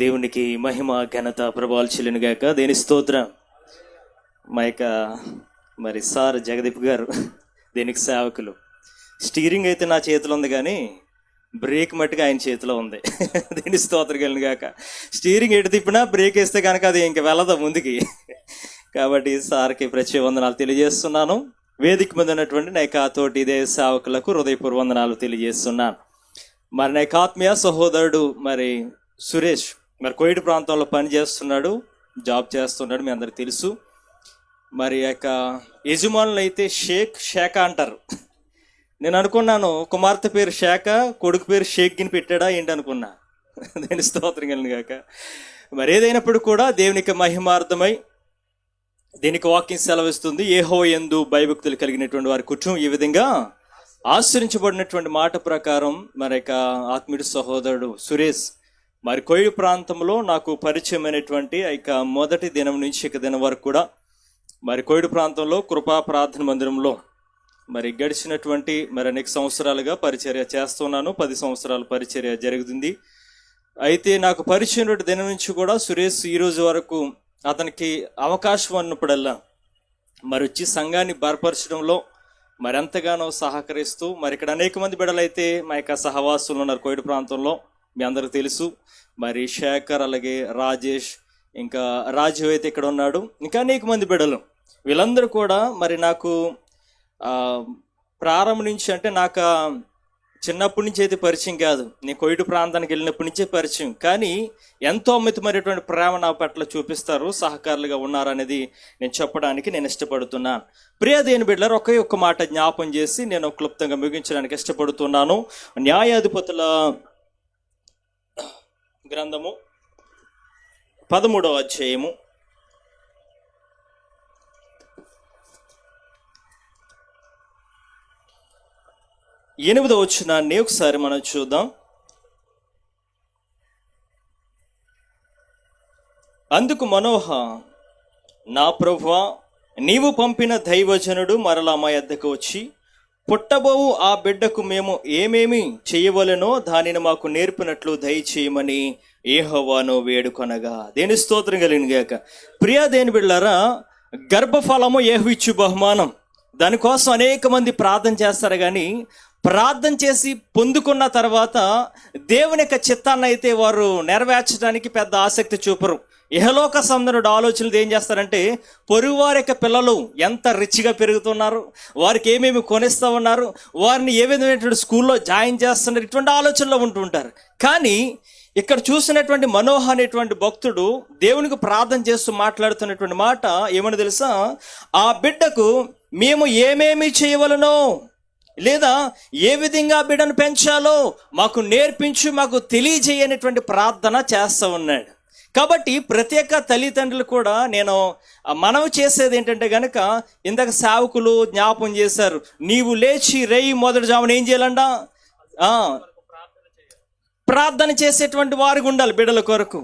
దేవునికి మహిమ ఘనత ప్రభావాలు చెల్లిన దేని స్తోత్రం? మా యొక్క మరి సార్ జగదీప్ గారు దీనికి సేవకులు. స్టీరింగ్ అయితే నా చేతిలో ఉంది కానీ బ్రేక్ మట్టుగా ఆయన చేతిలో ఉంది. దీని స్తోత్రం గాక. స్టీరింగ్ ఎటు తిప్పినా బ్రేక్ వేస్తే కనుక అది ఇంక వెళ్ళదు ముందుకి. కాబట్టి సార్కి ప్రత్యేక వందనాలు తెలియజేస్తున్నాను. వేదిక మీద ఉన్నటువంటి నా యొక్క తోటి ఇదే సేవకులకు హృదయపూర్వ వందనాలు తెలియజేస్తున్నాను. మరి నా యొక్క ఆత్మీయ సహోదరుడు మరి సురేష్ మరి కోయిడ్ ప్రాంతంలో పని చేస్తున్నాడు జాబ్ చేస్తున్నాడు మీ అందరికి తెలుసు. మరి యొక్క యజమానులు అయితే షేక్ షేఖ అంటారు. నేను అనుకున్నాను కుమార్తె పేరు షేఖ కొడుకు పేరు షేక్ని పెట్టాడా ఏంటి అనుకున్నా. దేని స్తోత్రం కలిగిన మరి ఏదైనప్పుడు కూడా దేవునికి మహిమార్థమై దీనికి వాకింగ్ సెలవిస్తుంది. ఏహో ఎందు భయభక్తులు కలిగినటువంటి వారి కుటుంబం ఈ విధంగా ఆశ్రయించబడినటువంటి మాట ప్రకారం మరి యొక్క ఆత్మీయుడు సహోదరుడు సురేష్ మరి కోయి ప్రాంతంలో నాకు పరిచయమైనటువంటి ఆ మొదటి దినం నుంచి ఇక దినం వరకు కూడా మరి కోయిడు ప్రాంతంలో కృపా ప్రార్థన మందిరంలో మరి గడిచినటువంటి మరి అనేక సంవత్సరాలుగా పరిచర్య చేస్తున్నాను. పది సంవత్సరాల పరిచర్య జరుగుతుంది. అయితే నాకు పరిచయం దినం నుంచి కూడా సురేష్ ఈరోజు వరకు అతనికి అవకాశం అన్నప్పుడల్లా మరి వచ్చి సంఘాన్ని బలపరచడంలో మరి ఎంతగానో సహకరిస్తూ మరి ఇక్కడ అనేక మంది బిడ్డలైతే మా యొక్క సహవాసులు ఉన్నారు కోయిడు ప్రాంతంలో. మీ అందరికి తెలుసు. మరి శేఖర్ అలాగే రాజేష్ ఇంకా రాజీవ్ అయితే ఇక్కడ ఉన్నాడు. ఇంకా అనేక మంది బిడ్డలు. వీళ్ళందరూ కూడా మరి నాకు ప్రారంభం నుంచి అంటే నాకు చిన్నప్పటి నుంచి అయితే పరిచయం కాదు. నేను కొయిడు ప్రాంతానికి వెళ్ళినప్పటి నుంచే పరిచయం. కానీ ఎంతో అమితమైనటువంటి ప్రేమ నా పట్ల చూపిస్తారు. సహకారులుగా ఉన్నారనేది నేను చెప్పడానికి నేను ఇష్టపడుతున్నాను ప్రియ దేని బిడ్డలారు ఒకే ఒక్క మాట జ్ఞాపం చేసి నేను క్లుప్తంగా ముగించడానికి ఇష్టపడుతున్నాను. న్యాయాధిపతుల గ్రంథము పదమూడవ అధ్యాయము. ఎనిమిదవ వచ్చినాన్ని ఒకసారి మనం చూద్దాం. అందుకు మనోహ నా ప్రభువ నీవు పంపిన దైవజనుడు మరలా మా యొద్దకు వచ్చి పుట్టబోవు ఆ బిడ్డకు మేము ఏమేమి చేయవలెనో దానిని మాకు నేర్పినట్లు దయచేయమని ఏహోవాను వేడుకొనగా. దేని స్తోత్రం కలిగిన గాక. ప్రియా దేని బిళ్ళారా గర్భఫలము ఏహుయిచ్చు బహుమానం. దానికోసం అనేక మంది ప్రార్థన చేస్తారు కానీ ప్రార్థన చేసి పొందుకున్న తర్వాత దేవుని యొక్క చిత్తాన్ని అయితే వారు నెరవేర్చడానికి పెద్ద ఆసక్తి చూపరు. ఇహలోక సందనుడు ఆలోచనలు ఏం చేస్తారంటే పొరుగువారి యొక్క పిల్లలు ఎంత రిచ్గా పెరుగుతున్నారు వారికి ఏమేమి కొనిస్తూ ఉన్నారు వారిని ఏ విధమైనటువంటి స్కూల్లో జాయిన్ చేస్తున్నారు ఇటువంటి ఆలోచనలో ఉంటుంటారు కానీ ఇక్కడ చూసినటువంటి మనోహ అనేటువంటి భక్తుడు దేవునికి ప్రార్థన చేస్తూ మాట్లాడుతున్నటువంటి మాట ఏమని తెలుసా? ఆ బిడ్డకు మేము ఏమేమి చేయవలనో లేదా ఏ విధంగా బిడ్డను పెంచాలో మాకు నేర్పించు మాకు తెలియజేయనటువంటి ప్రార్థన చేస్తూ ఉన్నాడు. కాబట్టి ప్రత్యేక తల్లిదండ్రులు కూడా నేను మనవి చేసేది ఏంటంటే గనక ఇందాక సేవకులు జ్ఞాపం చేశారు నీవు లేచి రేయి మొదటి జామున ఏం చేయాలంట? ప్రార్థన చేసేటువంటి వారికి ఉండాలి బిడ్డల కొరకు.